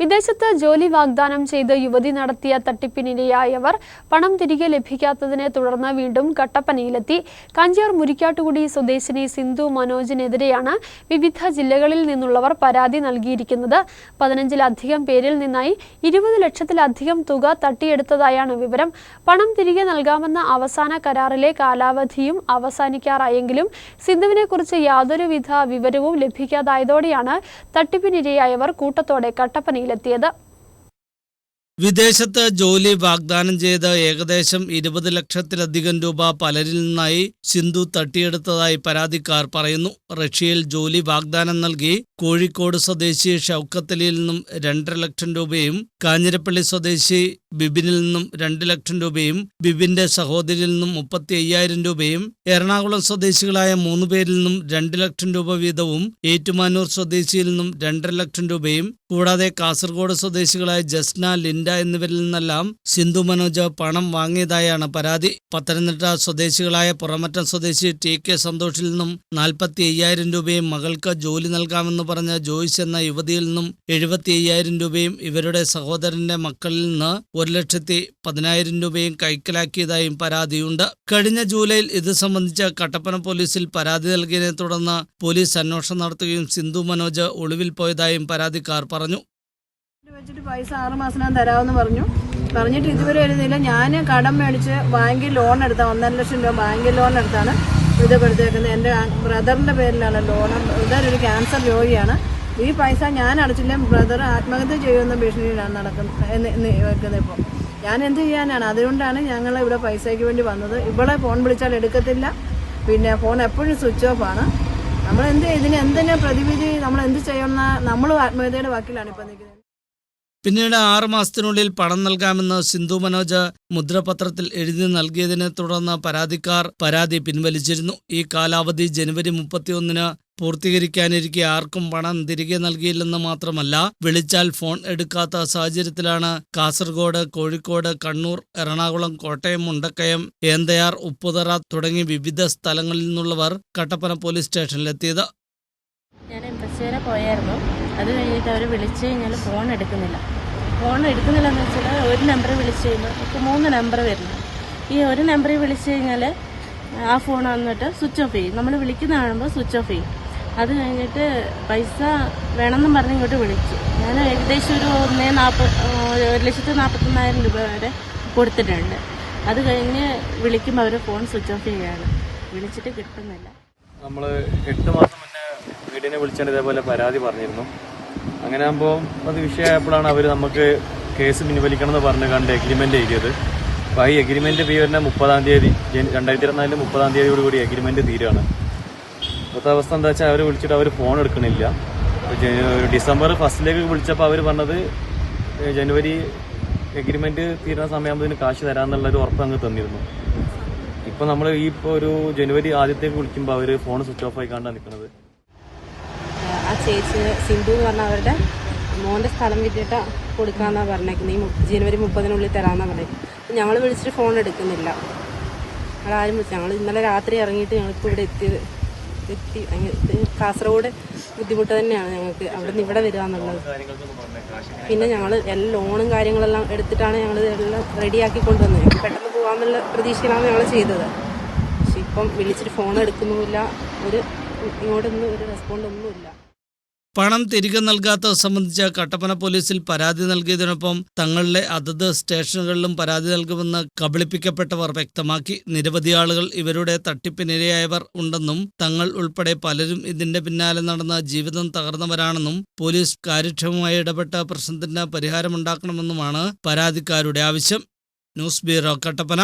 വിദേശത്ത് ജോലി വാഗ്ദാനം ചെയ്ത് യുവതി നടത്തിയ തട്ടിപ്പിനിരയായവർ പണം തിരികെ ലഭിക്കാത്തതിനെ തുടർന്ന് വീണ്ടും കട്ടപ്പനയിലെത്തി. കഞ്ചിയാർ മുരിക്കാട്ടുകുടി സ്വദേശിനി സിന്ധു മനോജിനെതിരെയാണ് വിവിധ ജില്ലകളിൽ നിന്നുള്ളവർ പരാതി നൽകിയിരിക്കുന്നത്. പതിനഞ്ചിലധികം പേരിൽ നിന്നായി ഇരുപത് ലക്ഷത്തിലധികം തുക തട്ടിയെടുത്തതായാണ് വിവരം. പണം തിരികെ നൽകാമെന്ന അവസാന കരാറിലെ കാലാവധിയും അവസാനിക്കാറായെങ്കിലും സിന്ധുവിനെക്കുറിച്ച് യാതൊരുവിധ വിവരവും ലഭിക്കാതായതോടെയാണ് തട്ടിപ്പിനിരയായവർ കൂട്ടത്തോടെ കട്ടപ്പനയിലെത്തിയത് വിദേശത്ത് ജോലി വാഗ്ദാനം ചെയ്ത് ഏകദേശം ഇരുപത് ലക്ഷത്തിലധികം രൂപ പലരിൽ നിന്നായി സിന്ധു തട്ടിയെടുത്തതായി പരാതിക്കാർ പറയുന്നു. റഷ്യയിൽ ജോലി വാഗ്ദാനം നൽകി കോഴിക്കോട് സ്വദേശി ഷൌക്കത്തലിയിൽ നിന്നും രണ്ടര ലക്ഷം രൂപയും കാഞ്ഞിരപ്പള്ളി സ്വദേശി ബിബിനിൽ നിന്നും രണ്ട് ലക്ഷം രൂപയും ബിബിന്റെ സഹോദരിയിൽ നിന്നും മുപ്പത്തി അയ്യായിരം രൂപയും എറണാകുളം സ്വദേശികളായ മൂന്ന് പേരിൽ നിന്നും രണ്ട് ലക്ഷം രൂപ വീതവും ഏറ്റുമാനൂർ സ്വദേശിയിൽ നിന്നും രണ്ടര ലക്ഷം രൂപയും കൂടാതെ കാസർഗോഡ് സ്വദേശികളായ ജസ്ന ലിൻഡ എന്നിവരിൽ നിന്നെല്ലാം സിന്ധു മനോജ് പണം വാങ്ങിയതായാണ് പരാതി. പത്തനംതിട്ട സ്വദേശികളായ പുറമറ്റം സ്വദേശി ടി കെ സന്തോഷിൽ നിന്നും നാൽപ്പത്തി അയ്യായിരം രൂപയും മകൾക്ക് ജോലി നൽകാമെന്ന് പറഞ്ഞ ജോയിസ് എന്ന യുവതിയിൽ നിന്നും എഴുപത്തി അയ്യായിരം രൂപയും ഇവരുടെ സഹോദരന്റെ മക്കളിൽ നിന്ന് ഒരു ലക്ഷത്തി പതിനായിരം രൂപയും കൈക്കലാക്കിയതായും പരാതിയുണ്ട്. കഴിഞ്ഞ ജൂലൈയിൽ ഇത് സംബന്ധിച്ച് കട്ടപ്പന പോലീസിൽ പരാതി നൽകിയതിനെ തുടർന്ന് പോലീസ് അന്വേഷണം നടത്തുകയും സിന്ധു മനോജ് ഒളിവിൽ പോയതായും പരാതിക്കാർ പറഞ്ഞു. വെച്ചിട്ട് പൈസ ആറുമാസം തരാമെന്ന് പറഞ്ഞു. പറഞ്ഞിട്ട് ഇതുവരെ എഴുതിയില്ല. ഞാൻ കടം മേടിച്ച് ബാങ്കിൽ ലോൺ എടുത്ത ഒന്നര ലക്ഷം രൂപ ബാങ്കിൽ ലോൺ എടുത്താണ് ഇത് കൊടുത്തേക്കുന്നത് എന്റെ ബ്രദറിന്റെ പേരിലാണ് ലോൺ ബ്രദർ ഒരു ക്യാൻസർ രോഗിയാണ്. ഈ പൈസ ഞാൻ അടച്ചില്ല. ബ്രദർ ആത്മഹത്യ ചെയ്യുന്ന ഭീഷണിയിലാണ് നടക്കുന്നത് വെക്കുന്നത് ഇപ്പോൾ ഞാൻ എന്ത് ചെയ്യാനാണ്? അതുകൊണ്ടാണ് ഞങ്ങൾ ഇവിടെ പൈസയ്ക്ക് വേണ്ടി വന്നത്. ഇവിടെ ഫോൺ വിളിച്ചാൽ എടുക്കത്തില്ല. പിന്നെ ഫോൺ എപ്പോഴും സ്വിച്ച് ഓഫ് ആണ്. നമ്മൾ എന്ത് ഇതിന് എന്തിനാ പ്രതിവിധി നമ്മൾ എന്ത് ചെയ്യണം നമ്മൾ ആത്മീയതയുടെ വാക്കിലാണ് ഇപ്പൊ നിൽക്കുന്നത്. പിന്നീട് ആറു മാസത്തിനുള്ളിൽ പണം നൽകാമെന്ന് സിന്ധു മനോജ് മുദ്രപത്രത്തിൽ എഴുതി നൽകിയതിനെ തുടർന്ന് പരാതിക്കാർ പരാതി പിൻവലിച്ചിരുന്നു. ഈ കാലാവധി ജനുവരി മുപ്പത്തിയൊന്നിന് പൂർത്തീകരിക്കാനിരിക്കെ ആർക്കും പണം തിരികെ നൽകിയില്ലെന്ന് മാത്രമല്ല വിളിച്ചാൽ ഫോൺ എടുക്കാത്ത സാഹചര്യത്തിലാണ് കാസർഗോഡ് കോഴിക്കോട് കണ്ണൂർ എറണാകുളം കോട്ടയം മുണ്ടക്കയം ഏന്തയാർ ഉപ്പുതറ തുടങ്ങി വിവിധ സ്ഥലങ്ങളിൽ നിന്നുള്ളവർ കട്ടപ്പന പോലീസ് സ്റ്റേഷനിലെത്തിയത്. വരെ പോയായിരുന്നു. അത് കഴിഞ്ഞിട്ട് അവർ വിളിച്ചു കഴിഞ്ഞാൽ ഫോൺ എടുക്കുന്നില്ല. ഫോൺ എടുക്കുന്നില്ല എന്ന് വെച്ചാൽ ഒരു നമ്പർ വിളിച്ച് കഴിഞ്ഞാൽ ഇപ്പോൾ മൂന്ന് നമ്പർ വരുന്നു. ഈ ഒരു നമ്പറിൽ വിളിച്ചു കഴിഞ്ഞാൽ ആ ഫോൺ വന്നിട്ട് സ്വിച്ച് ഓഫ് ചെയ്യും. നമ്മൾ വിളിക്കുന്ന കാണുമ്പോൾ സ്വിച്ച് ഓഫ് ചെയ്യും. അത് കഴിഞ്ഞിട്ട് പൈസ വേണമെന്നും പറഞ്ഞ് ഇങ്ങോട്ട് വിളിച്ചു. ഞാൻ ഏകദേശം ഒരു ഒന്നേ നാൽപ്പത് ഒരു ലക്ഷത്തി നാൽപ്പത്തൊന്നായിരം രൂപ വരെ കൊടുത്തിട്ടുണ്ട്. അത് കഴിഞ്ഞ് വിളിക്കുമ്പോൾ അവർ ഫോൺ സ്വിച്ച് ഓഫ് ചെയ്യുകയാണ് വിളിച്ചിട്ട് കിട്ടുന്നില്ല. നമ്മൾ എട്ട് മാസം വീടിനെ വിളിച്ചാണ് ഇതേപോലെ പരാതി പറഞ്ഞിരുന്നു. അങ്ങനെ ആകുമ്പോൾ അത് വിഷയമായപ്പോഴാണ് അവർ നമുക്ക് കേസ് പിൻവലിക്കണം എന്ന് പറഞ്ഞ് കണ്ട് എഗ്രിമെന്റ് എഴുതിയത്. അപ്പോൾ ഈ എഗ്രിമെന്റ് ഫീ വരുന്ന മുപ്പതാം തീയതി രണ്ടായിരത്തി ഇരുപത്തിനാലിൽ മുപ്പതാം തീയതിയോട് കൂടി എഗ്രിമെന്റ് തീരുകയാണ് ഇപ്പോഴത്തെ അവസ്ഥ എന്താ വെച്ചാൽ അവർ വിളിച്ചിട്ട് അവർ ഫോൺ എടുക്കണില്ല. ഡിസംബർ ഫസ്റ്റിലേക്ക് വിളിച്ചപ്പോൾ അവർ പറഞ്ഞത് ജനുവരി എഗ്രിമെന്റ് തീരുന്ന സമയമാകുമ്പോൾ കാശ് തരാമെന്നുള്ളൊരു ഉറപ്പ് അങ്ങ് തന്നിരുന്നു. ഇപ്പോൾ നമ്മൾ ഈ ഇപ്പോൾ ഒരു ജനുവരി ആദ്യത്തേക്ക് വിളിക്കുമ്പോൾ അവർ ഫോൺ സ്വിച്ച് ഓഫ് ആയി കണ്ടാണ് നിൽക്കുന്നത് ആ ചേച്ചി സിന്ധു എന്ന് പറഞ്ഞ അവരുടെ മോന്റെ സ്ഥലം വിറ്റിട്ട് കൊടുക്കാമെന്നാണ് പറഞ്ഞേക്കുന്നത് ഈ ജനുവരി മുപ്പതിനുള്ളിൽ തരാമെന്നാണ് പറഞ്ഞേക്കുന്നത് ഞങ്ങൾ വിളിച്ചിട്ട് ഫോൺ എടുക്കുന്നില്ല. ഞങ്ങളാരും വിളിച്ചു ഞങ്ങൾ ഇന്നലെ രാത്രി ഇറങ്ങിയിട്ട് ഞങ്ങളിപ്പോൾ ഇവിടെ എത്തിയത് എത്തി. കാസർഗോഡ് ബുദ്ധിമുട്ട് തന്നെയാണ് ഞങ്ങൾക്ക്. അവിടെ നിന്ന് ഇവിടെ വരിക എന്നുള്ളത് പിന്നെ ഞങ്ങൾ എല്ലാ ലോണും കാര്യങ്ങളെല്ലാം എടുത്തിട്ടാണ് ഞങ്ങൾ എല്ലാം റെഡിയാക്കി കൊണ്ടുവന്നത്. ഞങ്ങൾക്ക് പെട്ടെന്ന് പോകാമെന്നുള്ള പ്രതീക്ഷയിലാണ് ഞങ്ങൾ ചെയ്തത്. പക്ഷെ ഇപ്പം വിളിച്ചിട്ട് ഫോൺ എടുക്കുന്നുമില്ല. ഒരു ഇങ്ങോട്ടൊന്നും ഒരു റെസ്പോണ്ട് ഒന്നുമില്ല. പണം തിരികെ നൽകാത്തത് സംബന്ധിച്ച് കട്ടപ്പന പോലീസിൽ പരാതി നൽകിയതിനൊപ്പം തങ്ങളുടെ അതത് സ്റ്റേഷനുകളിലും പരാതി നൽകുമെന്ന് കബളിപ്പിക്കപ്പെട്ടവർ വ്യക്തമാക്കി. നിരവധി ആളുകൾ ഇവരുടെ തട്ടിപ്പിനിരയായവർ ഉണ്ടെന്നും തങ്ങൾ ഉൾപ്പെടെ പലരും ഇതിന്റെ പിന്നാലെ നടന്ന ജീവിതം തകർന്നവരാണെന്നും പോലീസ് കാര്യക്ഷമമായി ഇടപെട്ട പ്രശ്നത്തിന് പരിഹാരമുണ്ടാക്കണമെന്നുമാണ് പരാതിക്കാരുടെ ആവശ്യം. News bureau Kattappana.